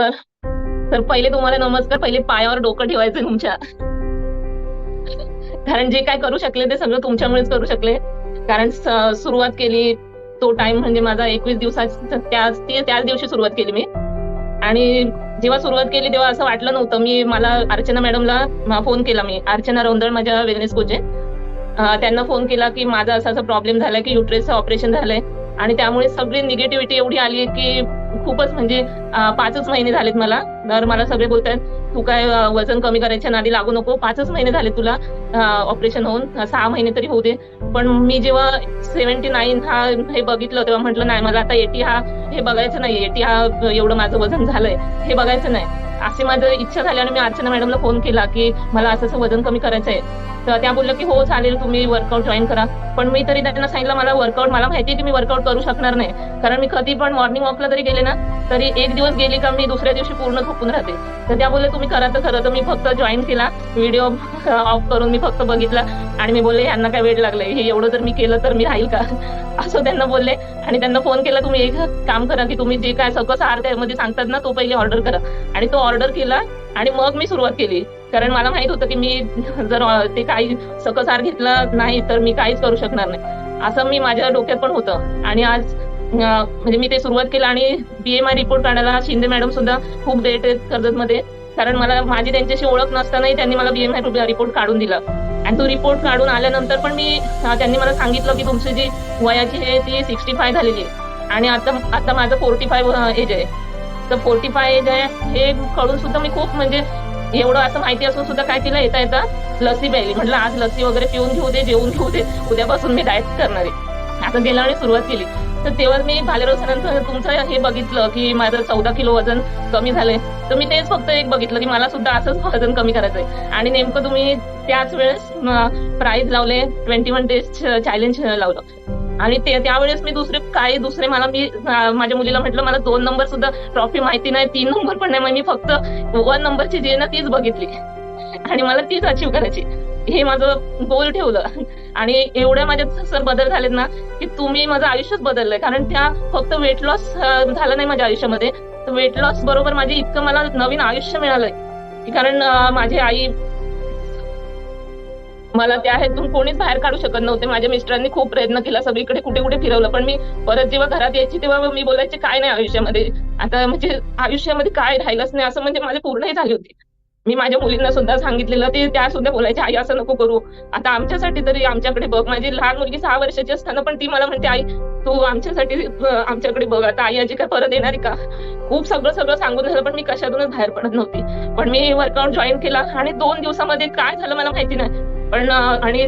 तर पहिले तुम्हाला नमस्कार पहिले पायावर डोकं ठेवायचं तुमच्या. कारण जे काय करू शकले ते सगळं तुमच्यामुळेच करू शकले. कारण सुरुवात केली तो टाइम म्हणजे माझा एकवीस दिवसाचा त्याच त्याच दिवशी सुरुवात केली मी. आणि जेव्हा सुरुवात केली तेव्हा असं वाटलं नव्हतं मी मला अर्चना मॅडमला फोन केला मी. अर्चना रोंदळ माझ्या वेलनेस कोचे त्यांना फोन केला की माझा असा असा प्रॉब्लेम झालाय की युट्रेसचं ऑपरेशन झालंय. आणि त्यामुळे सगळी निगेटिव्हिटी एवढी आली की खूपच म्हणजे पाचच महिने झालेत मला. तर मला सगळे बोलतात तू काय वजन कमी करायच्या नादी लागू नको. पाचच महिने झाले तुला ऑपरेशन होऊन. सहा महिने तरी होऊ दे. पण मी जेव्हा सेव्हन्टी नाईन हा हे बघितलं तेव्हा म्हटलं नाही मला आता एटी हा हे बघायचं नाही एटी हा एवढं माझं वजन झालंय. हे बघायचं नाही. अशी माझं इच्छा झाली आणि मी अर्चना मॅडमला फोन केला की मला असं असं वजन कमी करायचं आहे तर त्या बोलल्या की हो चालेल तुम्ही वर्कआउट जॉईन करा. पण मी तरी त्यांना सांगितलं मला वर्कआउट मला माहिती आहे की मी वर्कआउट करू शकणार नाही. कारण मी कधी पण मॉर्निंग वॉकला जरी गेले ना तरी एक दिवस गेली का मी दुसऱ्या दिवशी पूर्ण झोपून राहते. तर त्या बोलले तुम्ही करा तर खरं. तर मी फक्त जॉईन केला. व्हिडिओ ऑफ करून मी फक्त बघितला. आणि मी बोलले यांना काय वेळ लागलाय? हे एवढं जर मी केलं तर मी राहील का? असं त्यांना बोलले. आणि त्यांना फोन केला तुम्ही एक काम करा की तुम्ही जे काय सकस आहार त्यामध्ये सांगतात ना तो पहिले ऑर्डर करा. आणि तो ऑर्डर केला आणि मग मी सुरुवात केली. कारण मला माहीत होतं की मी जर ते काही सकस आहार घेतला नाही तर मी काहीच करू शकणार नाही. असं मी माझ्या डोक्यात पण होतं. आणि आज म्हणजे मी ते सुरुवात केलं आणि बीएमआय रिपोर्ट काढायला शिंदे मॅडम सुद्धा खूप देत आहेत कर्जतमध्ये कारण मला माझी त्यांच्याशी ओळख नसतानाही त्यांनी मला बीएमआय रिपोर्ट काढून दिला. आणि तो रिपोर्ट काढून आल्यानंतर पण मी त्यांनी मला सांगितलं की तुमची जी वयाची आहे ती सिक्स्टी फाय झालेली आहे. आणि आता आता माझं फोर्टी फाय एज आहे. तर फोर्टी फाय एज आहे हे कळून सुद्धा मी खूप म्हणजे एवढं असं माहिती असून सुद्धा काय तिला येता येता लस्सी प्यायली. म्हटलं आज लस्सी वगैरे पिऊन घेऊ दे जेवून घेऊ दे. उद्यापासून मी डाएट करणार. आहे आता गेल्या वेळी सुरुवात केली. तर तेव्हा मी भालेरोसानंतर तुमचं हे बघितलं की माझं चौदा किलो वजन कमी झालंय. तर मी तेच फक्त एक बघितलं की मला सुद्धा असंच वजन कमी करायचंय. आणि नेमकं तुम्ही त्याच वेळेस प्राईज लावले ट्वेंटी वन डेज चॅलेंज लावलं. आणि ते त्यावेळेस मी दुसरे काय दुसरे मला मी माझ्या मुलीला म्हटलं मला दोन नंबर सुद्धा ट्रॉफी माहिती नाही तीन नंबर पण नाही मग मी फक्त वन नंबरची जी आहे ना तीच बघितली. आणि मला तीच अचीव करायची. हे माझं गोल ठेवलं. आणि एवढ्या माझ्यात सर बदल झालेत ना की तुम्ही माझं आयुष्यच बदललंय. कारण त्या फक्त वेट लॉस झालं नाही माझ्या आयुष्यामध्ये. वेट लॉस बरोबर माझे इतकं मला नवीन आयुष्य मिळालंय. की कारण माझी आई मला त्या ह्यातून कोणीच बाहेर काढू शकत नव्हते. माझ्या मिस्टरांनी खूप प्रयत्न केला सगळीकडे कुठे कुठे फिरवलं पण मी परत जेव्हा घरात यायची तेव्हा मी बोलायचे काय नाही आयुष्यामध्ये. आता म्हणजे आयुष्यामध्ये काय राहिलंच नाही. असं म्हणजे माझे पूर्णही झाली होती. मी माझ्या मुलींना सुद्धा सांगितलेलं ते त्या सुद्धा बोलायच्या आई असं नको करू. आता आमच्यासाठी तरी आमच्याकडे बघ. माझी लहान मुलगी सहा वर्षाची असताना पण ती मला म्हणते आई तू आमच्यासाठी आमच्याकडे बघ. आता आई आजी काय परत येणार आहे का? खूप सगळं सगळं सांगून झालं पण मी कशातूनच बाहेर पडत नव्हती. पण मी वर्कआउट जॉईन केला आणि दोन दिवसामध्ये काय झालं मला माहिती नाही. पण आणि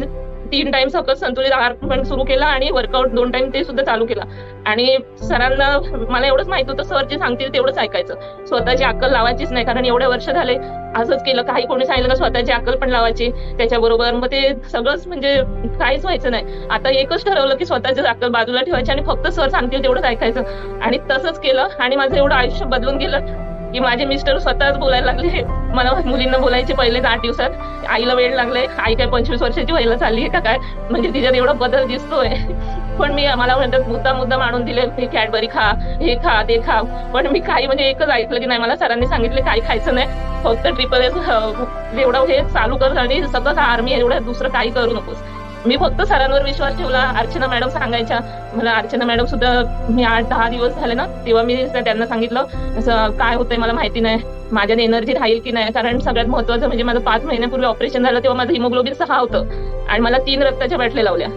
तीन टाइम सकस संतुलित आहार पण सुरू केला आणि वर्कआउट दोन टाइम ते सुद्धा चालू केला. आणि सरांना मला एवढंच माहीत होतं सर जे सांगतील तेवढंच ऐकायचं. स्वतःची अक्कल लावायचीच नाही कारण एवढ्या वर्ष झाले असंच केलं. काही कोणी सांगितलं का स्वतःची अक्कल पण लावायची. त्याच्याबरोबर मग ते सगळंच म्हणजे काहीच व्हायचं नाही. आता एकच ठरवलं की स्वतःची अक्कल बाजूला ठेवायची आणि फक्त सर सांगतील तेवढंच ऐकायचं. आणि तसंच केलं आणि माझं एवढं आयुष्य बदलून गेलं. की माझे मिस्टर स्वतःच बोलायला लागले. मला मुलींना बोलायचे पहिले आठ दिवसात. आईला वेळ लागलाय. आई काय पंचवीस वर्षाची व्हायला चालली आहे का काय? म्हणजे तिच्यात एवढा बदल दिसतोय. पण मी मला म्हणतात मुद्दा मुद्दा मांडून दिले. हे कॅडबरी खा हे खा ते खा. पण मी काही म्हणजे एकच ऐकलं की नाही. मला सरांनी सांगितले काही खायचं नाही. फक्त ट्रिपल एस एवढं हे चालू कर आणि सतत आर्मी एवढं दुसरं काही करू नकोस. मी फक्त सरांवर विश्वास ठेवला अर्चना मॅडम सांगायच्या मला अर्चना मॅडम सुद्धा मी आठ दहा दिवस झाले ना तेव्हा मी त्यांना सांगितलं असं काय होतंय मला माहिती नाही माझ्यात एनर्जी राहील की नाही? कारण सगळ्यात महत्वाचं म्हणजे माझं पाच महिन्यापूर्वी ऑपरेशन झालं तेव्हा माझं हिमोग्लोबिन सहा होतं. आणि मला तीन रक्ताच्या बाटल्या लावल्या.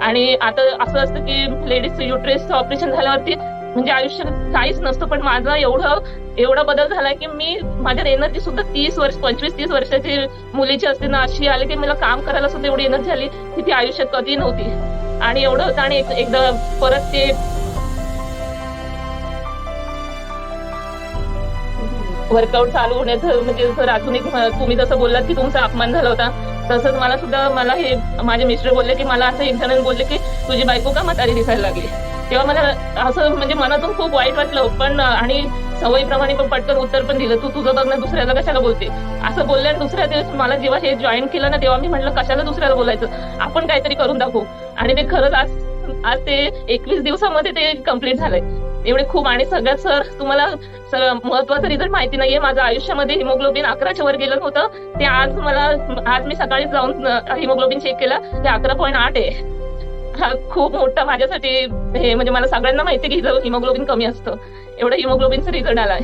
आणि आता असं असतं की लेडीज युट्रेसचं ऑपरेशन झाल्यावरती म्हणजे आयुष्य काहीच नसतं पण माझं एवढं एवढा बदल झालाय की मी माझ्यात एनर्जी सुद्धा तीस वर्ष पंचवीस तीस वर्षाची मुलीची असते ना अशी आली की मला काम करायला सुद्धा एवढी एनर्जी आली की ती आयुष्यात कधी नव्हती. आणि एवढं होतं आणि एकदा परत ते वर्कआउट चालू होण्याचं म्हणजे सर अजून एक तुम्ही जसं बोललात की तुमचा अपमान झाला होता तसंच मला सुद्धा मला हे माझे मिस्टर बोलले की मला असं इंटरनेट बोलले की तुझी बायको का म्हातारी दिसायला लागली? तेव्हा मला असं म्हणजे मनातून खूप वाईट वाटलं पण आणि सवयीप्रमाणे पण पटकन उत्तर पण दिलं. तू तुझं बघ ना दुसऱ्याला कशाला बोलते? असं बोलल्या दुसऱ्या दिवस मला जेव्हा हे जॉईन केलं ना तेव्हा मी म्हटलं कशाला दुसऱ्याला बोलायचं? आपण काहीतरी करून दाखवू. आणि ते खरंच आज आज ते एकवीस दिवसामध्ये ते कंप्लीट झालंय. एवढे खूप आणि सगळ्यात सर तुम्हाला महत्त्वाचा रिझल्ट माहिती नाहीये. माझं आयुष्यामध्ये हिमोग्लोबिन अकराच्या वर गेलं होतं ते आज मला आज मी सकाळी जाऊन हिमोग्लोबिन चेक केलं. ते अकरा पॉईंट आठ आहे. हा खूप मोठा माझ्यासाठी हे म्हणजे मला सगळ्यांना माहिती की हिमोग्लोबिन कमी असतं. एवढं हिमोग्लोबिनचा रिझल्ट आलाय.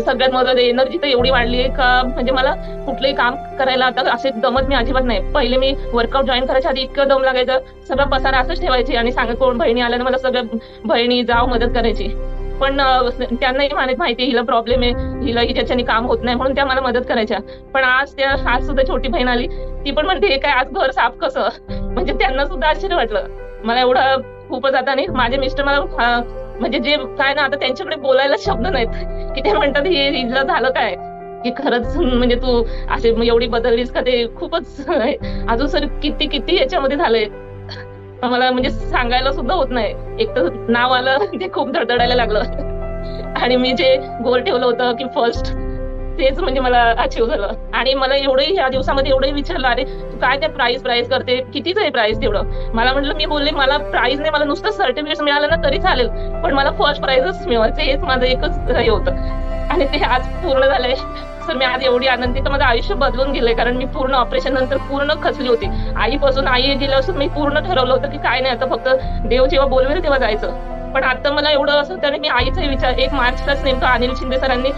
सगळ्यात महत्वाचं एनर्जी तर एवढी वाढली आहे का म्हणजे मला कुठलंही काम करायला आता असे दमत मी अजिबात नाही. पहिले मी वर्कआउट जॉईन करायच्या आधी इतकं दम लागायचं सगळं पसारा असंच ठेवायची आणि सांगत कोण बहिणी आल्यानं मला सगळं बहिणी जाव मदत करायची. पण त्यांनाही माहीत माहिती हिला प्रॉब्लेम आहे हिला हिच्याच्याने काम होत नाही म्हणून त्या मला मदत करायच्या. पण आज त्या आज सुद्धा छोटी बहीण आली ती पण म्हणते हे काय आज घर साफ कसं? म्हणजे त्यांना सुद्धा आश्चर्य वाटलं. मला एवढं खूपच आता नाही माझे मिस्टर मला म्हणजे जे काय ना आता त्यांच्याकडे बोलायला शब्द नाहीत. की ते म्हणतात हे हिला झालं काय? की खरंच म्हणजे तू असे एवढी बदललीस का? ते खूपच आहे. अजून सर किती किती याच्यामध्ये झालंय? मला म्हणजे सांगायला सुद्धा होत नाही. एक तर नाव आलं ते खूप धडधडायला लागलं. आणि मी जे गोल ठेवलं होतं की फर्स्ट तेच म्हणजे मला अचीव झालं. आणि मला एवढंही ह्या दिवसामध्ये एवढंही विचारलं अरे तू काय त्या प्राइस प्राइस करते? कितीच आहे प्राइस तेवढं? मला म्हटलं मी बोलले मला प्राइस नाही मला नुसतं सर्टिफिकेट मिळालं ना तरी चालेल. पण मला फर्स्ट प्राइजच मिळवायचं हेच माझं एकच हे होतं. आणि ते आज पूर्ण झालंय. सर मी आज एवढी आनंदी तर माझं आयुष्य बदलून गेलंय कारण मी पूर्ण ऑपरेशन नंतर पूर्ण खचली होती. आईपासून आई गेल्यापासून मी पूर्ण ठरवलं होतं की काय नाही आता फक्त देव जेव्हा बोलवेल तेव्हा जायचं. पण आता मला एवढं असं त्याने मी आईचा विचार एक मार्चलाच नेमकं अनिल शिंदे सरांनी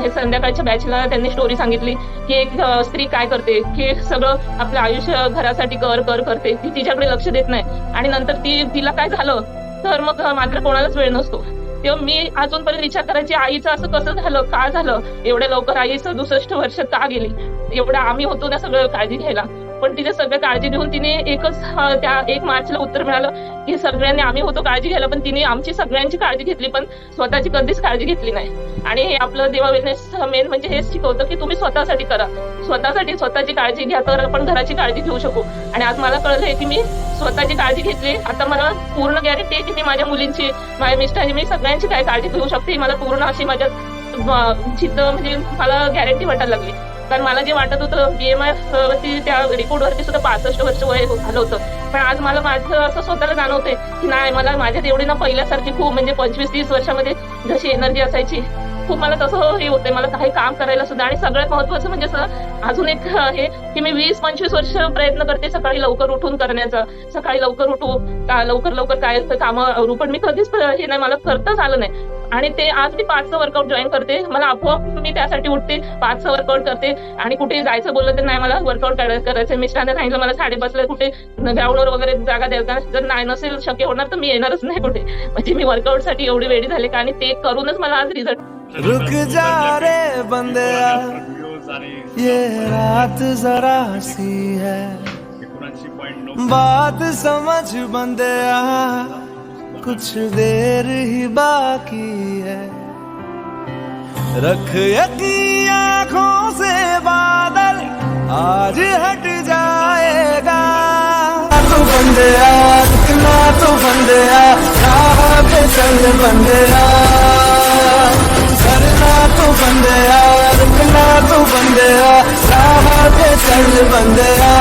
हे संध्याकाळच्या बॅचला त्यांनी स्टोरी सांगितली की एक स्त्री काय करते की सगळं आपलं आयुष्य घरासाठी कर कर करते ती तिच्याकडे लक्ष देत नाही. आणि नंतर ती तिला काय झालं तर मग मात्र कोणालाच वेळ नसतो. तेव्हा मी अजूनपर्यंत विचार करायची आईचं असं कसं झालं का झालं? एवढ्या लवकर आई सदुसष्ट वर्ष का गेली? एवढं आम्ही होतो ना सगळं काळजी घ्यायला. पण तिच्या सगळं काळजी घेऊन तिने एकच त्या एक मार्चला उत्तर मिळालं की सगळ्यांनी आम्ही होतो काळजी घ्यायला पण तिने आमची सगळ्यांची काळजी घेतली पण स्वतःची कधीच काळजी घेतली नाही. आणि हे आपलं देवा वेलनेस मेन म्हणजे हेच शिकवतं की तुम्ही स्वतःसाठी करा. स्वतःसाठी स्वतःची काळजी घ्या तर आपण घराची काळजी घेऊ शकू. आणि आज मला कळलंय की मी स्वतःची काळजी घेतली. आता मला पूर्ण गॅरंटी आहे की मी माझ्या मुलींची माझ्या मिस्टरांची मी सगळ्यांची काय काळजी घेऊ शकते मला पूर्ण अशी माझ्या चित्त म्हणजे मला गॅरंटी वाटायला लागली. कारण मला जे वाटत होतं बीएमआय वरती त्या रिपोर्ट वरती सुद्धा पासष्ट वर्ष वय हो- झालं होतं. पण आज मला माझं असं स्वतःला जाणवते की नाही मला माझ्यात एवढी ना पहिल्यासारखी खूप म्हणजे पंचवीस तीस वर्षामध्ये जशी एनर्जी असायची खूप मला तसं हे होतंय. मला काही काम करायला सुद्धा आणि सगळ्यात महत्वाचं म्हणजे असं अजून एक हे की मी वीस पंचवीस वर्ष प्रयत्न करते सकाळी लवकर उठून करण्याचा. सकाळी लवकर उठू का लवकर लवकर काय काम आवरू. पण मी कधीच हे नाही मला करताच आलं नाही. आणि ते आज मी पाचचं वर्कआउट जॉईन करते. मला आपोआप मी त्यासाठी उठते पाचचं वर्कआउट करते. आणि कुठे जायचं बोललं तर नाही मला वर्कआउट करायचं मिस्टरांना सांगितलं मला साडेपाचला कुठे ग्राउंडवर वगैरे जागा द्यायचा जर नाही नसेल शक्य होणार तर मी येणारच नाही कुठे. म्हणजे मी वर्कआउटसाठी एवढी वेळी झाले का? आणि ते करूनच मला आज रिझल्ट रुक जा रे बंदया. ये रात जरा सी है. बात समझ बंदया. कुछ देर ही बाकी है। रख यकीन आँखों से बादल, आज हट जाएगा। तू बंदया रुकना तू बंदया राह चल बंदया करना तू बंदया रुकना तू बंदया राह पे चल बंदया